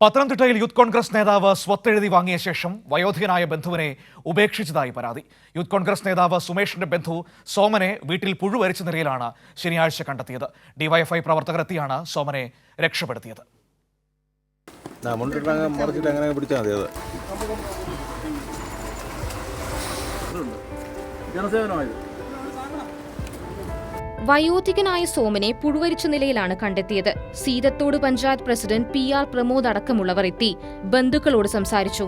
പത്തനംതിട്ടയിൽ യൂത്ത് കോൺഗ്രസ് നേതാവ് സ്വത്തെഴുതി വാങ്ങിയ ശേഷം വയോധികനായ ബന്ധുവിനെ ഉപേക്ഷിച്ചതായി പരാതി. യൂത്ത് കോൺഗ്രസ് നേതാവ് സുമേഷിന്റെ ബന്ധു സോമനെ വീട്ടിൽ പുഴുവരിച്ച നിലയിലാണ് ശനിയാഴ്ച കണ്ടെത്തിയത്. ഡിവൈഎഫ്ഐ പ്രവർത്തകരെത്തിയാണ് സോമനെ രക്ഷപ്പെടുത്തിയത്. ആ വയോധികനായ സോമനെ പുഴുവരിച്ച നിലയിലാണ് കണ്ടെത്തിയത്. Seethathodu panchayat president P R Pramod അടക്കമുള്ളവർ എത്തി ബന്ധുക്കളോട് സംസാരിച്ചു.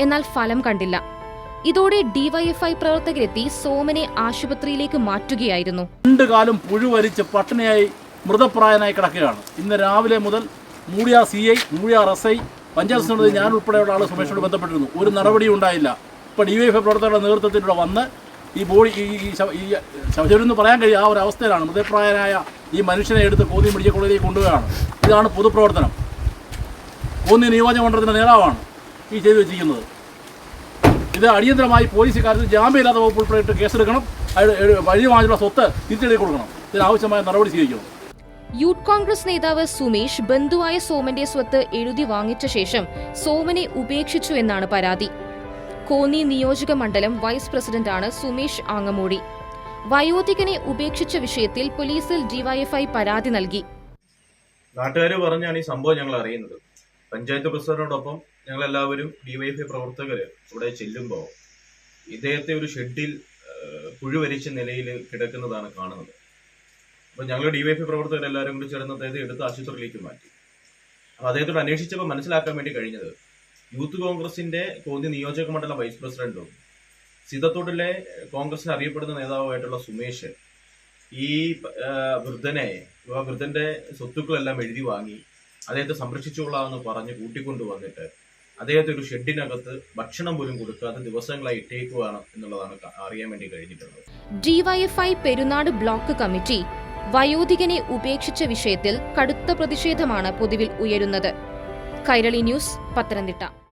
എന്നാൽ ഫലം കണ്ടില്ല. ഇതോടെ ഡിവൈഎഫ്ഐ പ്രവർത്തകരെത്തി സോമനെ ആശുപത്രിയിലേക്ക് മാറ്റുകയായിരുന്നു. രണ്ടു കാലം പുഴുവരിച്ച് പട്ടിണിയായി മൃതപ്രായനായി കിടക്കുകയാണ്. ഇന്ന് രാവിലെ മുതൽ Moodiyar C I Moodiyar S I panchayat സമിതി ഞാൻ ഉൾപ്പെടെയുള്ള ആൾ സുമേഷോട് ബന്ധപ്പെട്ടിരുന്നു. ഒരു നടപടിയും ഉണ്ടായില്ല. ഇപ്പൊ ഡിവൈഎഫ്ഐ പ്രവർത്തകരുടെ നേതൃത്വത്തിലൂടെ വന്ന് ഈ ബോഡി ഈ ഈ എന്ന് പറയാൻ കഴിയും ആ ഒരു അവസ്ഥയിലാണ് മൃതപ്രായനായ ഈ മനുഷ്യനെ എടുത്ത് കോന്നി മെഡിക്കൽ കോളേജിലേക്ക് കൊണ്ടുപോവുകയാണ് ഇതാണ് പൊതുപ്രവർത്തനം. കോന്നി നിയോജക മണ്ഡലത്തിന്റെ നേതാവാണ് ഈ ചെയ്തു വെച്ചിരിക്കുന്നത്. ഇത് അടിയന്തരമായി പോലീസ് കാര്യത്തിൽ ജാമ്യമില്ലാത്ത വകുപ്പ് ഉൾപ്പെടെ കേസെടുക്കണം. വഴി വാങ്ങിയുള്ള സ്വത്ത് തിരിച്ചെഴുതി കൊടുക്കണം. ഇതിനാവശ്യമായ നടപടി സ്വീകരിക്കണം യൂത്ത് കോൺഗ്രസ് നേതാവ് സുമേഷ് ബന്ധുവായ സോമന്റെ സ്വത്ത് എഴുതി വാങ്ങിച്ച ശേഷം സോമനെ ഉപേക്ഷിച്ചു എന്നാണ് പരാതി. കോന്നി നിയോജക മണ്ഡലം വൈസ് പ്രസിഡന്റാണ് സുമേഷ് ആങ്ങമൂടി. വയോധികനെ ഉപേക്ഷിച്ച വിഷയത്തിൽ പോലീസിൽ ഡിവൈഎഫ്ഐ പരാതി നൽകി. നാട്ടുകാർ പറഞ്ഞാണ് ഈ സംഭവം ഞങ്ങൾ അറിയുന്നത്. പഞ്ചായത്ത് പ്രസിഡന്റിനോടൊപ്പം ഞങ്ങൾ എല്ലാവരും ഡിവൈഎഫ്ഐ പ്രവർത്തകർ ഇവിടെ ചെല്ലുമ്പോൾ ഇദ്ദേഹത്തെ ഒരു ഷെഡിൽ പുഴുവരിച്ച നിലയിൽ കിടക്കുന്നതാണ് കാണുന്നത്. അപ്പോൾ ഞങ്ങൾ ഡിവൈഎഫ്ഐ പ്രവർത്തകർ എല്ലാവരും കൂടി ചേർന്ന് അദ്ദേഹത്തെ എടുത്ത് ആശുപത്രിയിലേക്ക് മാറ്റി. അപ്പോൾ അദ്ദേഹത്തോട് അന്വേഷിച്ചപ്പോൾ മനസ്സിലാക്കാൻ വേണ്ടി കഴിഞ്ഞത് യൂത്ത് കോൺഗ്രസിന്റെ കോന്നി നിയോജക മണ്ഡലം വൈസ് പ്രസിഡന്റും സിതത്തോട്ടിലെ കോൺഗ്രസിന് അറിയപ്പെടുന്ന നേതാവായിട്ടുള്ള സുമേഷ് ഈ വൃദ്ധനെ വൃദ്ധന്റെ സ്വത്തുക്കളെല്ലാം എഴുതി വാങ്ങി അദ്ദേഹത്തെ സംരക്ഷിച്ചുകൊള്ളാമെന്ന് പറഞ്ഞ് കൂട്ടിക്കൊണ്ടു വന്നിട്ട് അദ്ദേഹത്തെ ഒരു ഷെഡിനകത്ത് ഭക്ഷണം പോലും കൊടുക്കാതെ ദിവസങ്ങളായി ഇട്ടേക്കുവാണ് എന്നുള്ളതാണ് അറിയാൻ വേണ്ടി കഴിഞ്ഞിട്ടുള്ളത്. ഡിവൈഎഫ്ഐ പെരുന്നാട് ബ്ലോക്ക് കമ്മിറ്റി വയോധികനെ ഉപേക്ഷിച്ച വിഷയത്തിൽ കടുത്ത പ്രതിഷേധമാണ് പൊതുവിൽ ഉയരുന്നത്. കൈരളി ന്യൂസ് പത്തനംതിട്ട.